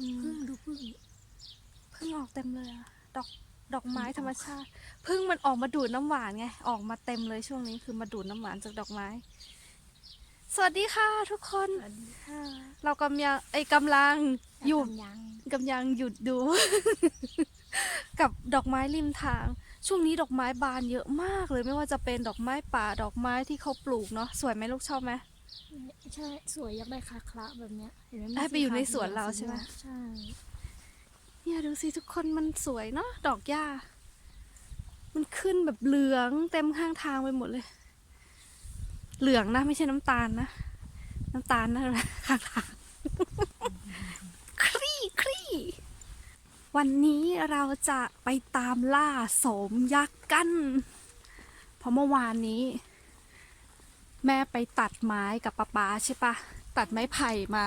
อืมพึ่งดูพึ่งพึ่งออกเต็มเลยอะดอกดอกไม้ธรรมชาติพึ่งมันออกมาดูดน้ำหวานไง ออกมาเต็มเลยช่วงนี้คือมาดูดน้ำหวานจากดอกไม้ สวัสดีค่ะทุกคน สวัสดีค่ะเรากำลังไอยกำลังอยู่ยังกำลังหยุดดู กับดอกไม้ริมทาง ช่วงนี้ดอกไม้บานเยอะมากเลยไม่ว่าจะเป็นดอกไม้ป่าดอกไม้ที่เขาปลูกเนาะสวยไหมลูกชอบไหม ใช่สวยอยากได้คาคละแบบเนี้ยเห็นไหมให้ไปอยู่ในสวนเราใช่ไหม ใช่เนี่ยดูสิทุกคนมันสวยเนาะดอกหญ้า มันขึ้นแบบเหลืองเต็มข้างทางไปหมดเลย เหลืองนะไม่ใช่น้ำตาลนะ น้ำตาลนะข้างทาง คลี่คลี่ วันนี้เราจะไปตามล่าโสมยักษ์กัน เพราะเมื่อวานนี้ แม่ไปตัดไม้กับป้าป๊าใช่ปะตัดไม้ไผ่มา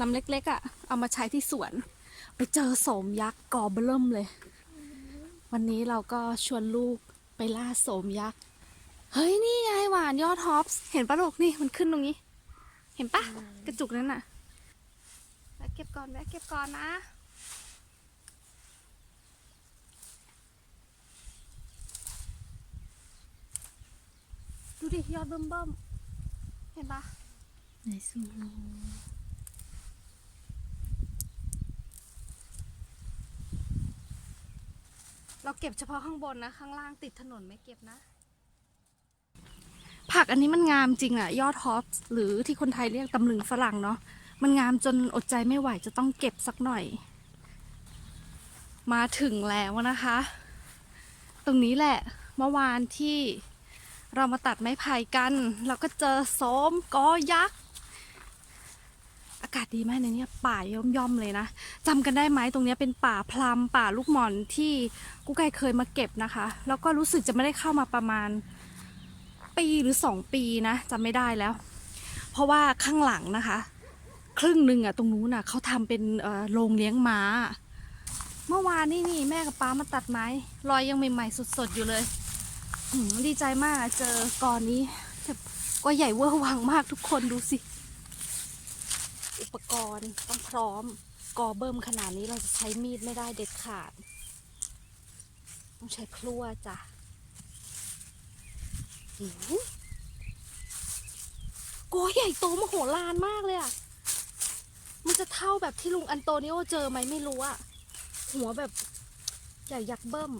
ลำเล็กๆอะ่ะ เอามาใช้ที่สวน ไปเจอโสมยักษ์กอเบเริ่มเลย วันนี้เราก็ชวนลูกไปล่าโสมยักษ์เฮ้ยนี่ไงหวานยอดฮอปส์เห็นปะลูกนี่มันขึ้นตรงนี้ เห็นปะกระจุกนั้นน่ะแวะเก็บก่อนแวะเก็บก่อนนะดูดิยอดเบิ่มเบิ่มๆ เห็นปะในสวนเราเก็บเฉพาะข้างบนนะ ข้างล่างติดถนนไม่เก็บนะ ผักอันนี้มันงามจริงอะยอดฮอปส์หรือที่คนไทยเรียกตำลึงฝรั่งเนาะมันงามจนอดใจไม่ไหวจะต้องเก็บสักหน่อย มาถึงแล้วนะคะ ตรงนี้แหละเมื่อวานที่ เรามาตัดไม้ไผ่กัน เราก็เจอโสมกอยักษ์ อากาศดีมากในนี้ป่าย่อมย่อมๆเลยนะจำกันได้ไหมตรงนี้เป็นป่าพลัมป่าลูกหม่อนที่กุ๊กไก่เคยมาเก็บนะคะ แล้วก็รู้สึกจะไม่ได้เข้ามาประมาณปีหรือสองปีนะจำไม่ได้แล้ว เพราะว่าข้างหลังนะคะ ครึ่งหนึ่งอะตรงนู้นอะเขาทำเป็นโรงเลี้ยงม้า เมื่อวานนี่นี่แม่กับป้ามาตัดไม้ รอยยังใหม่ๆสดๆอยู่เลย ดีใจมากเจอกอนนี้ก็ใหญ่เวอร์วังมากทุกคนดูสิ อุปกรณ์ต้องพร้อม กอเบิ่มขนาดนี้เราจะใช้มีดไม่ได้เด็ดขาด ต้องใช้ครัวจ้ะหือกอใหญ่โตมโหฬารมากเลยอะมันจะเท่าแบบที่ลุงอันโตนิโอเจอไหมไม่รู้อะหัวแบบใหญ่ยักษ์เบิ่ม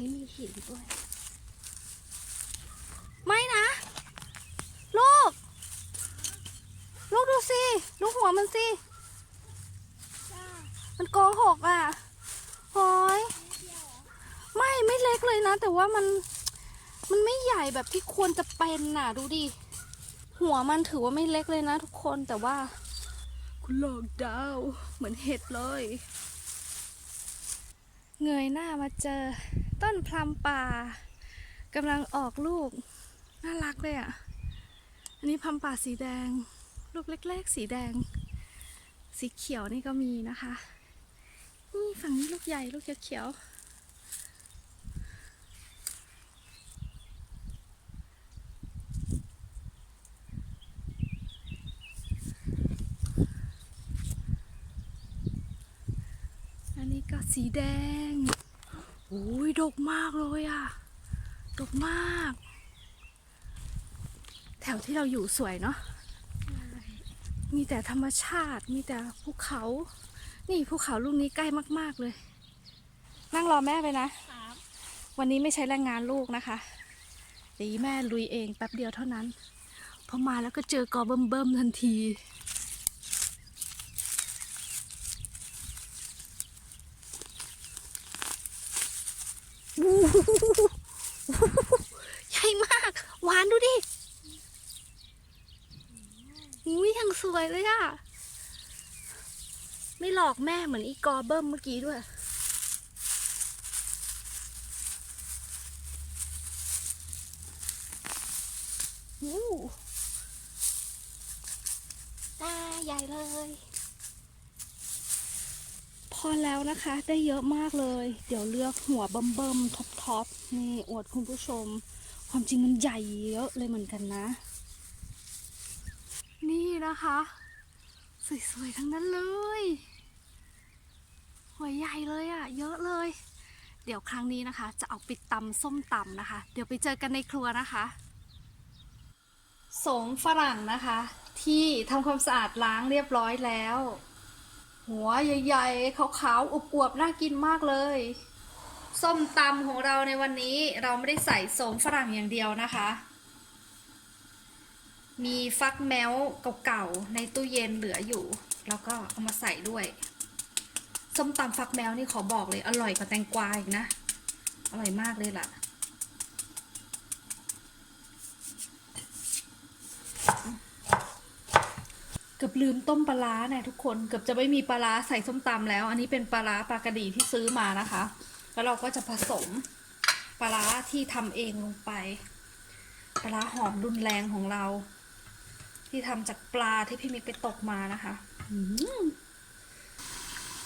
ฮ้ยมีหินด้วย ไม่นะ ลูก ลูกดูสิดูหัวมันสิ มันโกหกอะโอ้ยไม่ไม่เล็กเลยนะ แต่ว่ามัน มันไม่ใหญ่แบบที่ควรจะเป็นน่ะ ดูดิ หัวมันถือว่าไม่เล็กเลยนะทุกคนแต่ว่า คุณหลอกดาว เหมือนเห็ดเลย เงยหน้ามาเจอ ต้นพลัมป่ากำลังออกลูก น่ารักเลยอะ อันนี้พลัมป่าสีแดง ลูกเล็ก ๆ สีแดง สีเขียวนี่ก็มีนะคะ นี่ฝั่งนี้ลูกใหญ่ลูกเขียวๆอันนี้ก็สีแดง โอ้ยดกมากเลยอะดกมาก แถวที่เราอยู่สวยเนาะมีแต่ธรรมชาติ มีแต่ภูเขา นี่ภูเขาลูกนี้ใกล้มากๆเลย นั่งรอแม่ไปนะครับวันนี้ไม่ใช้แรงงานลูกนะคะเดี๋ยวแม่ลุยเองแป๊บเดียวเท่านั้น พอมาแล้วก็เจอกอเบิ่มๆทันที ใหญ่มาก หวานดูดิอุ้ยยังสวยเลยอะไม่หลอกแม่เหมือนอีกอเบิ้มเมื่อกี้ด้วยวู้ตาใหญ่เลย พอแล้วนะคะ ได้เยอะมากเลย เดี๋ยวเลือกหัวเบิ่มๆท็อปท็อปๆนี่อวดคุณผู้ชม ความจริงมันใหญ่เยอะเลยเหมือนกันนะ นี่นะคะ สวยๆทั้งนั้นเลย หัวใหญ่เลยอะ่ะ เยอะเลย เดี๋ยวครั้งนี้นะคะ จะเอาไปตำส้มตำนะคะ เดี๋ยวไปเจอกันในครัวนะคะสมฝรั่งนะคะ ที่ทำความสะอาดล้างเรียบร้อยแล้ว หัวใหญ่ๆขาวๆอวบๆน่ากินมากเลย ส้มตำของเราในวันนี้เราไม่ได้ใส่สมฝรั่งอย่างเดียวนะคะ มีฟักแมวเก่าๆในตู้เย็นเหลืออยู่ แล้วก็เอามาใส่ด้วย ส้มตำฟักแมวนี่ขอบอกเลยอร่อยกว่าแตงกวาอีกนะ อร่อยมากเลยล่ะ เกือบลืมต้มปลาร้าเนี่ยทุกคนเกือบจะไม่มีปลาร้าใส่ส้มตำแล้ว อันนี้เป็นปลาร้าปลากระดีที่ซื้อมานะคะ แล้วเราก็จะผสมปลาร้าที่ทำเองลงไปปลาร้าหอมรุนแรงของเรา ที่ทำจากปลาที่พี่มิกไปตกมานะคะ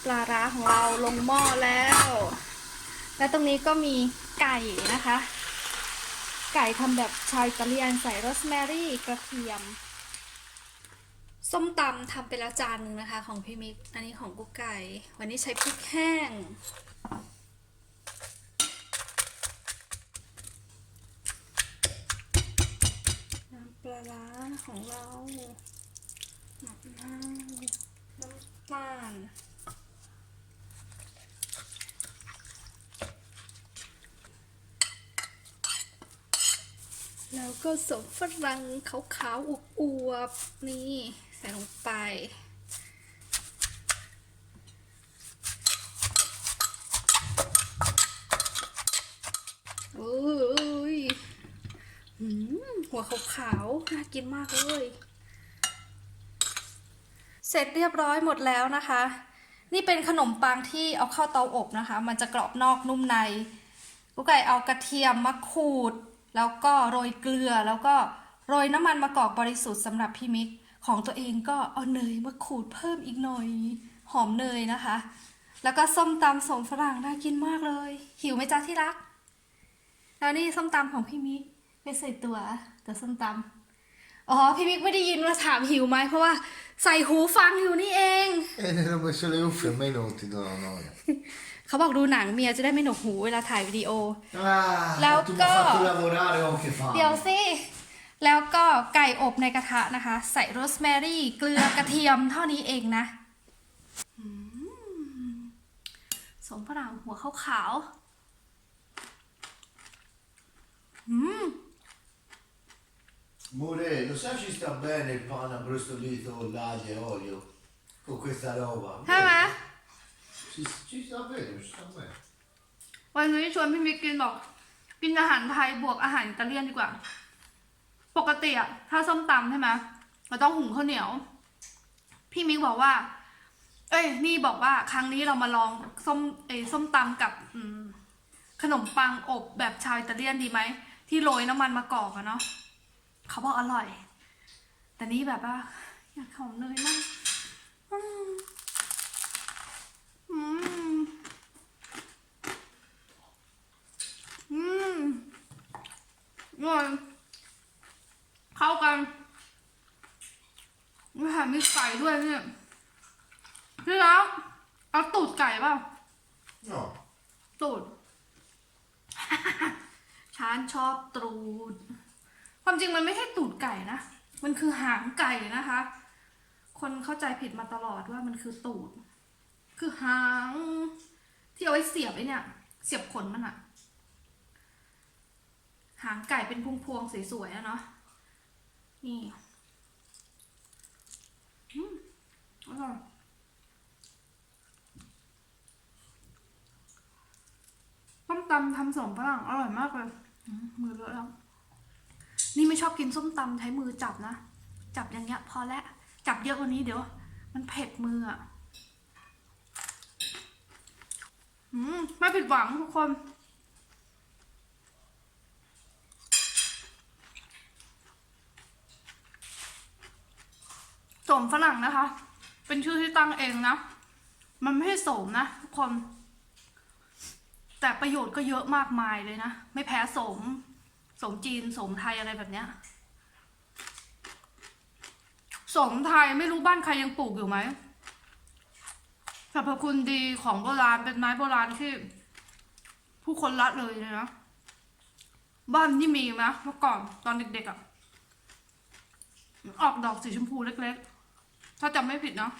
ปลาร้าของเราลงหม้อแล้ว และตรงนี้ก็มีไก่นะคะ ไก่ทำแบบชาวอิตาเลียนใส่โรสแมรี่กระเทียม ส้มตำทำไปแล้วจานหนึ่งนะคะของพี่มิก อันนี้ของกุ๊กไก่ วันนี้ใช้พริกแห้ง น้ำปลาร้าของเราหนักมากน้ำตาล แล้ว ก็สมฝรั่งขาวๆอวบๆนี่ใส่ลงไป โอ้ยหัวขาวๆน่ากินมากเลย เสร็จเรียบร้อยหมดแล้วนะคะ นี่เป็นขนมปังที่เอาเข้าเตาอบนะคะ มันจะกรอบนอกนุ่มในกุ๊กไก่เอากระเทียมมะขูด แล้วก็โรยเกลือแล้วก็โรยน้ำมันมะกอกบริสุทธิ์สำหรับพี่มิกของตัวเองก็เอาเนยมาขูดเพิ่มอีกหน่อย หอมเนยนะคะ แล้วก็ส้มตำสมฝรั่งน่ากินมากเลย หิวไหมจ๊ะที่รัก แล้วนี่ส้มตำของพี่มิกไม่ใส่ตัวแต่ส้มตำอ๋อพี่มิกไม่ได้ยินว่าถามหิวไหมเพราะว่าใส่หูฟังอยู่นี่เอง E ne ho messo le cuffie, a me non ti do noia. เขาบอกดูหนังเมียจะได้ไม่หนวกหูเวลาถ่ายวิดีโอ Ah, Lau tu mi co. hai fatto lavorare ho che เดี๋ยว fame. สิ แล้วก็ไก่อบในกระทะนะคะ ใส่โรสแมรี่ เกลือกระเทียมเท่านี้เองนะอืมสมฝรั่งหัวขาวๆอืม Mure, lo sai ci sta bene il pane abbrustolito, l'aglio e olio? Con questa roba. ใช่ไหม Ci, ci sta bene, ci sta bene. วันนี้ชวนพี่มิกกินบอกกินอาหารไทยบวกอาหารอิตาเลียนดีกว่า ปกติอะถ้าส้มตำใช่ไหมเราต้องหุงข้าวเหนียว พี่มิกบอกว่า เอ้ย นี่บอกว่าครั้งนี้เรามาลองส้มเอ้ส้มตำกับอืมขนมปังอบแบบชาวอิตาเลียนดีไหม ที่โรยน้ำมันมะกอกอะเนาะเขาบอกอร่อย แต่นี่แบบว่าอยากหอมเนยมากอืมอืม อื มอร่อยเข้ากันมีแถมมีไก่ด้วยเนี่ยพี่แล้วเอาตูดไก่เปล่า No, ตูด ฉันชอบตูด ความจริงมันไม่ใช่ตูดไก่นะ มันคือหางไก่นะคะ คนเข้าใจผิดมาตลอดว่ามันคือตูด คือหาง ที่เอาไว้เสียบไอ้เนี่ย เสียบขนมันอะ หางไก่เป็นพวงๆสวยๆอะเนาะ นี่อืมอร่อยส้มตำทำสมฝรั่งอร่อยมากเลยมือเลอะแล้ว นี่ไม่ชอบกินส้มตำใช้มือจับนะ จับอย่างเงี้ย พอแล้ว จับเยอะกว่านี้เดี๋ยว มันเผ็ดมืออะอืมไม่ผิดหวังทุกคน มฝรั่งนะคะ เป็นชื่อที่ตั้งเองนะ มันไม่ใช่โสมนะทุกคน แต่ประโยชน์ก็เยอะมากมายเลยนะ ไม่แพ้โสม โสมจีน โสมไทยอะไรแบบเนี้ย โสมไทยไม่รู้บ้านใครยังปลูกอยู่ไหมสรรพคุณดีของโบราณเป็นไม้โบราณที่ ผู้คนละเลยเลยนะบ้านนี่มีนะเมื่อก่อนตอนเด็กๆอะ่ะ ออกดอกสีชมพูเล็กๆ ถ้าจำไม่ผิดเนาะ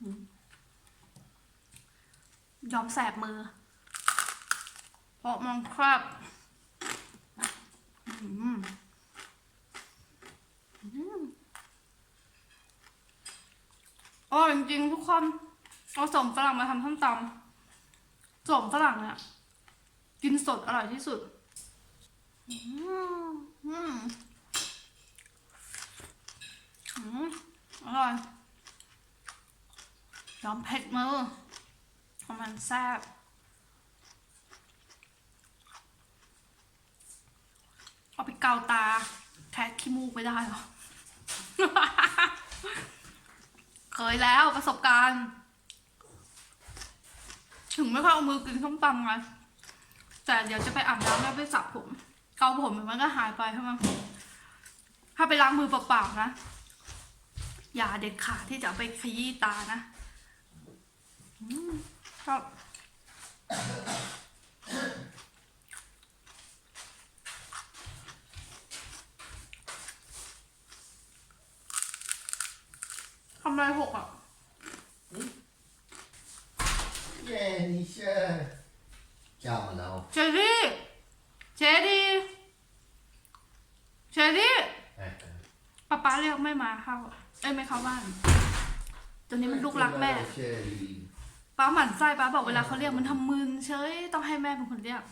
อืมยอมแสบมือ เพราะมันคราบอืมอืมอร่อยจริงๆทุกคนเอาสมฝรั่งมาทำส้มตำสมฝรั่งเนี่ยกินสดอร่อยที่สุด อืม อืม อืม อร่อยยอมเผ็ดมือเพราะมันแซ่บเอาไปเกาตาแทะขี้มูกไม่ได้หรอ เคยแล้วประสบการณ์ ถึงไม่ค่อยเอามือกินส้มตำไงแต่เดี๋ยวจะไปอาบน้ำแล้วไปสระผม เกาผมมันก็หายไปใช่ไหมถ้าไปล้างมือเปล่าๆนะ อย่าเด็ดขาดที่จะเอาไปขยี้ตานะอืมชอบทำอะไรหกอะ Vieni, c'è. Chiamala. oh. เชอรี่เชอรี่เชอรี่ Ecco. ป๊าป๊าเรียกไม่มาเข้า เอ้ยไม่เข้าบ้านตัวนี้มันลูกรักแม่ C'è lì. ป้าหมั่นไส้ป้าบอกเวลาเขาเรียกมันทำมึนเฉยต้องให้แม่เป็นคนเรียก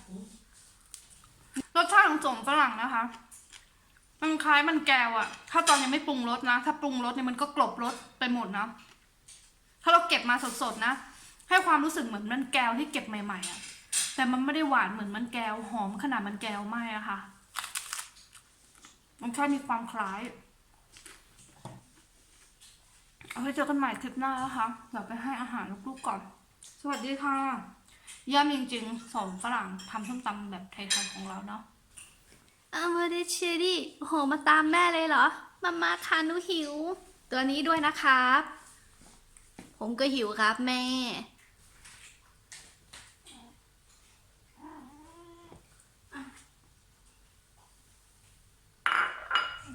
รสชาติของสมฝรั่งนะคะ มันคล้ายมันแก้วอะถ้าตอนยังไม่ปรุงรสนะ ถ้าปรุงรสเนี่ยมันก็กลบรสไปหมดนะ ถ้าเราเก็บมาสดๆนะ ให้ความรู้สึกเหมือนมันแก้วที่เก็บใหม่ๆอะแต่มันไม่ได้หวานเหมือนมันแก้วหอมขนาดมันแก้วไม่อะค่ะ มันแค่มีความคล้าย เอาไว้เจอกันใหม่คลิปหน้านะคะเดี๋ยวไปให้อาหารลูกๆก่อน สวัสดีค่ะย่ามจริงๆสมฝรั่งทำส้มตำแบบไทยๆของเราเนาะอาเมดิเชดดี้โหมาตามแม่เลยเหรอ มามาคานุหิว ตัวนี้ด้วยนะครับ ผมก็หิวครับแม่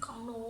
ของหนู